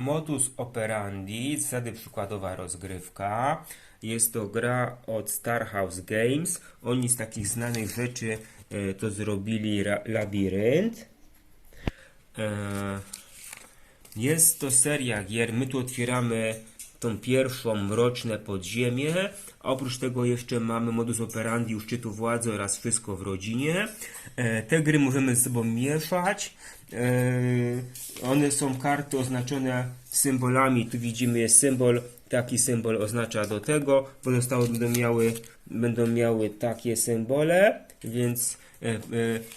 Modus operandi, zasady przykładowa rozgrywka. Jest to gra od Starhouse Games. Oni z takich znanych rzeczy e, to zrobili Labirynt. E, Jest to seria gier. My tu otwieramy tą pierwszą mroczne podziemie. Oprócz tego jeszcze mamy modus operandi szczytu władzy oraz wszystko w rodzinie. E, Te gry możemy ze sobą mieszać. E, One są karty oznaczone symbolami. Tu widzimy jest symbol. Taki symbol oznacza do tego. Pozostałe będą miały, będą miały takie symbole, więc e, e,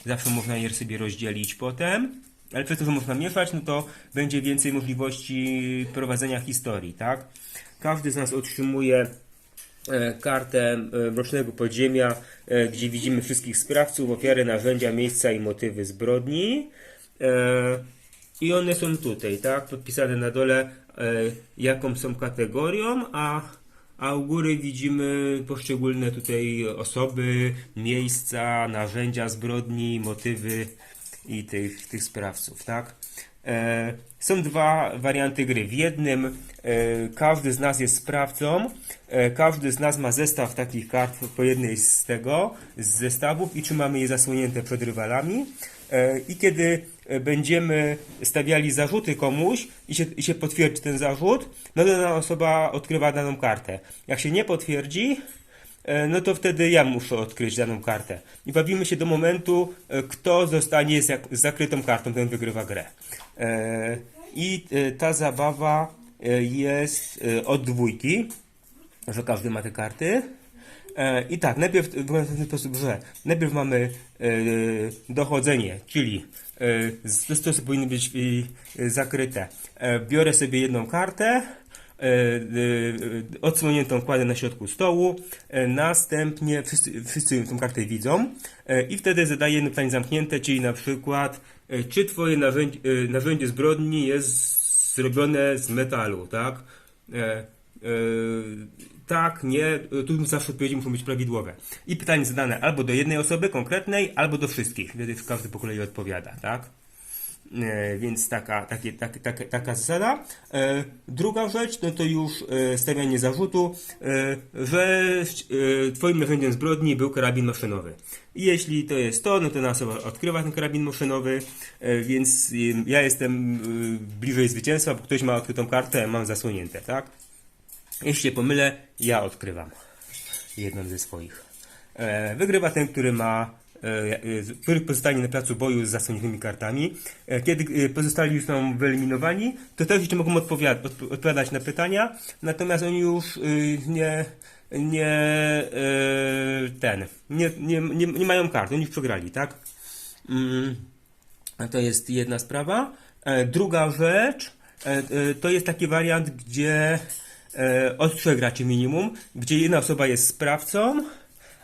zawsze można je sobie rozdzielić potem. Ale przez to, że można mieszać, no to będzie więcej możliwości prowadzenia historii, tak? Każdy z nas otrzymuje e, kartę Mrocznego Podziemia, gdzie widzimy wszystkich sprawców, ofiary, narzędzia, miejsca i motywy zbrodni. E, I one są tutaj, tak? Podpisane na dole, e, jaką są kategorią, a, a u góry widzimy poszczególne tutaj osoby, miejsca, narzędzia zbrodni, motywy i tych, tych sprawców, tak? E, są dwa warianty gry. W jednym każdy z nas jest sprawcą, każdy z nas ma zestaw takich kart po jednej z tego, z zestawów i trzymamy je zasłonięte przed rywalami. I kiedy będziemy stawiali zarzuty komuś i się, i się potwierdzi ten zarzut, no to dana osoba odkrywa daną kartę. Jak się nie potwierdzi, E, no to wtedy ja muszę odkryć daną kartę. I bawimy się do momentu, e, kto zostanie z, jak, z zakrytą kartą, ten wygrywa grę. E, I e, ta zabawa e, jest e, od dwójki, że każdy ma te karty. E, I tak, najpierw wygląda w ten sposób, że najpierw mamy e, dochodzenie, czyli e, z- stosy powinny być e, zakryte. E, biorę sobie jedną kartę, e, e, odsłoniętą kładę na środku stołu, e, następnie wszyscy, wszyscy tą kartę widzą e, i wtedy zadaję jedno pytanie zamknięte, czyli na przykład e, czy twoje narzędzie, e, narzędzie zbrodni jest zrobione z metalu, tak? Tak, nie, e, tu zawsze odpowiedzi muszą być prawidłowe. I pytanie zadane albo do jednej osoby konkretnej, albo do wszystkich. Wtedy każdy po kolei odpowiada, tak? E, więc taka, takie, tak, tak, taka zasada. E, druga rzecz, no to już e, stawianie zarzutu, że twoim narzędziem zbrodni był karabin maszynowy. Jeśli to jest to, no to osoba odkrywa ten karabin maszynowy, więc ja jestem bliżej zwycięstwa, bo ktoś ma odkrytą kartę, mam zasłonięte, tak? Jeśli się pomylę, ja odkrywam jedną ze swoich. E, wygrywa ten, który ma, e, e, który pozostanie na placu boju z zasłoniętymi kartami. Kiedy pozostali już są wyeliminowani, to też jeszcze mogą odpowiad- odp- odpowiadać na pytania, natomiast oni już e, nie, nie, ten, nie, nie, nie, nie mają kart, oni już przegrali, tak? Mm. To jest jedna sprawa. Druga rzecz to jest taki wariant, gdzie od trzech graczy minimum, gdzie jedna osoba jest sprawcą,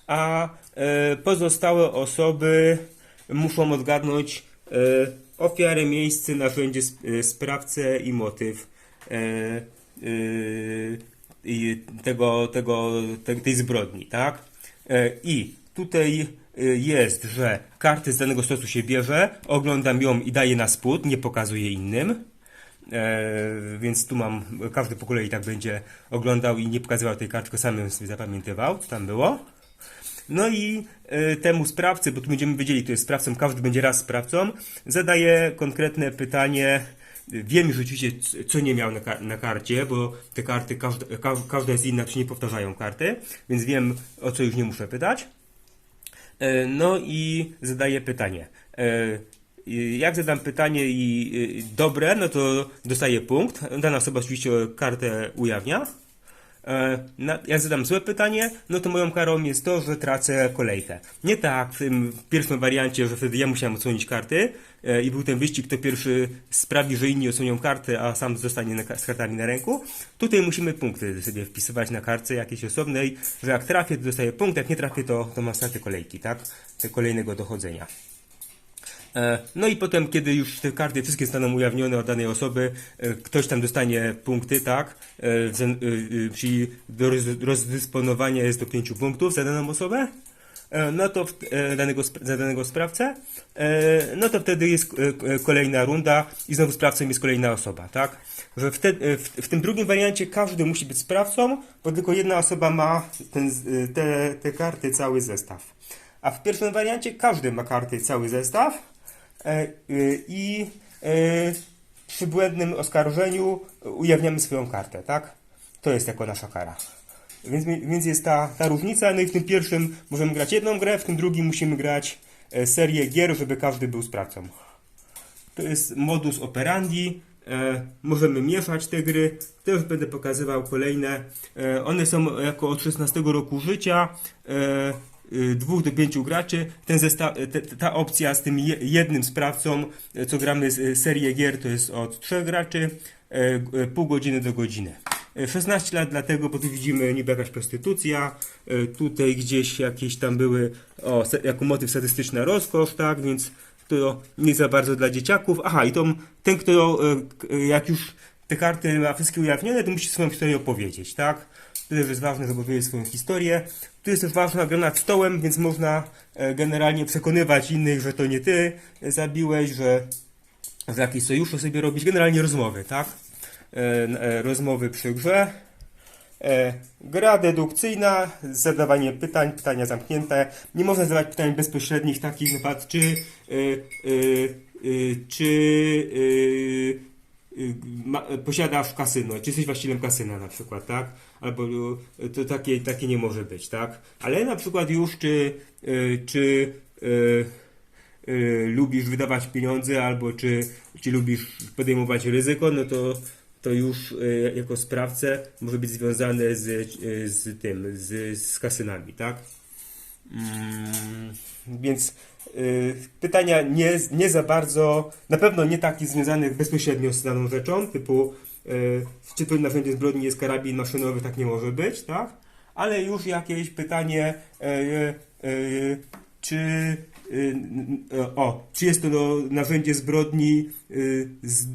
a e, pozostałe osoby muszą odgadnąć e, ofiarę, miejsce, narzędzie, sp- e, sprawcę i motyw e, e, tego, tego, te, tej zbrodni, tak? E, I tutaj e, jest, że karty z danego stosu się bierze, oglądam ją i daję na spód, nie pokazuję innym. E, więc tu mam, każdy po kolei tak będzie oglądał i nie pokazywał tej karty, tylko sam ją sobie zapamiętywał, co tam było. No i e, temu sprawcy, bo tu będziemy wiedzieli, kto jest sprawcą, każdy będzie raz sprawcą, zadaje konkretne pytanie. Wiem już oczywiście, co nie miał na, ka- na karcie, bo te karty, każda, ka- każda jest inna, czy nie powtarzają karty, więc wiem, o co już nie muszę pytać. E, No i zadaję pytanie. Jak zadam pytanie i y, dobre, no to dostaję punkt. Dana osoba oczywiście kartę ujawnia. E, Jak zadam złe pytanie, no to moją karą jest to, że tracę kolejkę. Nie tak w tym pierwszym wariancie, że wtedy ja musiałem odsłonić karty e, i był ten wyścig, kto pierwszy sprawi, że inni odsłonią kartę, a sam zostanie z kartami na ręku. Tutaj musimy punkty sobie wpisywać na kartce jakiejś osobnej, że jak trafię, to dostaję punkt, jak nie trafię, to, to mam straty kolejki, tak? Te kolejnego dochodzenia. E, No i potem, kiedy już te karty wszystkie zostaną ujawnione od danej osoby, e, ktoś tam dostanie punkty, tak? E, Czyli do roz- rozdysponowania jest do 5 punktów za daną osobę. no to w, danego, za danego sprawcę, no to wtedy jest kolejna runda i znowu sprawcą jest kolejna osoba, tak? Że wtedy, e, w, w tym drugim wariancie każdy musi być sprawcą, bo tylko jedna osoba ma ten, te, te karty, cały zestaw. A w pierwszym wariancie każdy ma karty, cały zestaw i e, przy błędnym oskarżeniu ujawniamy swoją kartę, tak? To jest jako nasza kara. Więc, więc jest ta, ta różnica, no i w tym pierwszym możemy grać jedną grę, w tym drugim musimy grać e, serię gier, żeby każdy był sprawcą. To jest modus operandi. E, możemy mieszać te gry. Też będę pokazywał kolejne. E, one są jako od 16 roku życia. Y, dwóch do pięciu graczy. Ten zesta- te, ta opcja z tym je, jednym sprawcą, e, co gramy z, serię gier, to jest od trzech graczy. Pół godziny do godziny. E, 16 lat dlatego, bo tu widzimy niby jakaś prostytucja, tutaj gdzieś jakieś tam były, o, jako motyw statystyczna rozkosz, tak, więc to nie za bardzo dla dzieciaków. Aha, i to ten, kto jak już te karty ma wszystkie ujawnione, to musi swoją historię opowiedzieć, tak? Też jest ważne, żeby opowiedzieć swoją historię. Tu jest też ważna gra nad stołem, więc można e, generalnie przekonywać innych, że to nie ty e, zabiłeś, że, że jakieś sojusze sobie robić. Generalnie rozmowy, tak? E, rozmowy przy grze. Gra dedukcyjna, zadawanie pytań, pytania zamknięte. Nie można zadawać pytań bezpośrednich, takich na przykład, czy, y, y, y, czy ma, posiadasz kasyno, czy jesteś właścicielem kasyna na przykład, tak? Albo y, to takie, takie nie może być, tak? Ale na przykład już, czy, y, czy y, y, lubisz wydawać pieniądze, albo czy, czy lubisz podejmować ryzyko, no to, to już y, jako sprawcę może być związane z, y, z tym, z, z kasynami, tak? Mm, więc y, pytania nie, nie za bardzo, na pewno nie takich związanych bezpośrednio z daną rzeczą, typu y, czy to narzędzie zbrodni jest karabin maszynowy, tak nie może być, tak? Ale już jakieś pytanie, y, y, czy y, o, czy jest to narzędzie zbrodni y,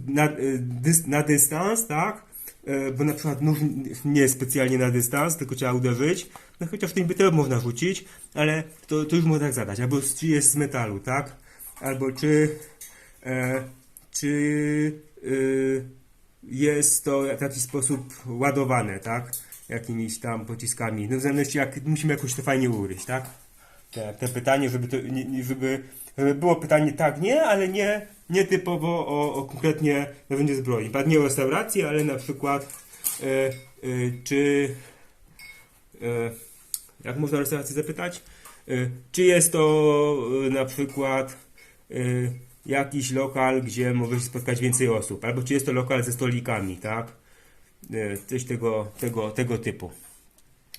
na, y, na dystans, tak? E, bo na przykład nóż nie jest specjalnie na dystans, tylko trzeba uderzyć, no chociaż tym by też można rzucić, ale to, to już można tak zadać, albo czy jest z metalu, tak? Albo czy e, czy y, jest to w jakiś sposób ładowane, tak? Jakimiś tam pociskami, no w zależności jak musimy jakoś to fajnie ugryźć, tak? Te, te pytanie, żeby to, żeby było pytanie tak, nie, ale nie, nie typowo o, o konkretnie narzędzie zbroi. Nie o restaurację, ale na przykład e, e, czy e, jak można restaurację zapytać? E, czy jest to e, na przykład e, jakiś lokal, gdzie może się spotkać więcej osób, albo czy jest to lokal ze stolikami, tak? E, coś tego, tego, tego typu.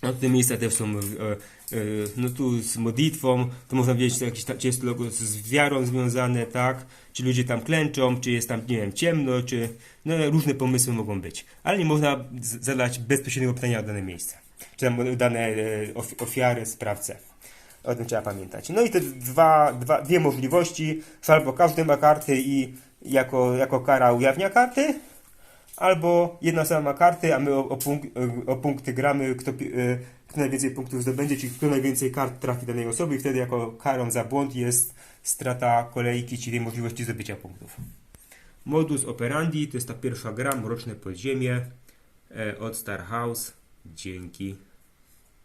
No, te miejsca też są, e, e, no tu z modlitwą, to można wiedzieć, czy, jakieś, czy jest logo z wiarą związane, tak? Czy ludzie tam klęczą, czy jest tam, nie wiem, ciemno, czy, no różne pomysły mogą być. Ale nie można zadać bezpośredniego pytania o dane miejsce, czy tam dane e, of, ofiary, sprawcę. O tym trzeba pamiętać. No i te dwa, dwa, dwie możliwości, albo każdy ma karty i jako, jako kara ujawnia karty, albo jedna sama karty, a my o, o, punk- o punkty gramy, kto, e, kto najwięcej punktów zdobędzie, czyli kto najwięcej kart trafi danej osoby i wtedy jako karą za błąd jest strata kolejki, czyli możliwości zdobycia punktów. Modus operandi to jest ta pierwsza gra, Mroczne Podziemie e, od Star House. Dzięki.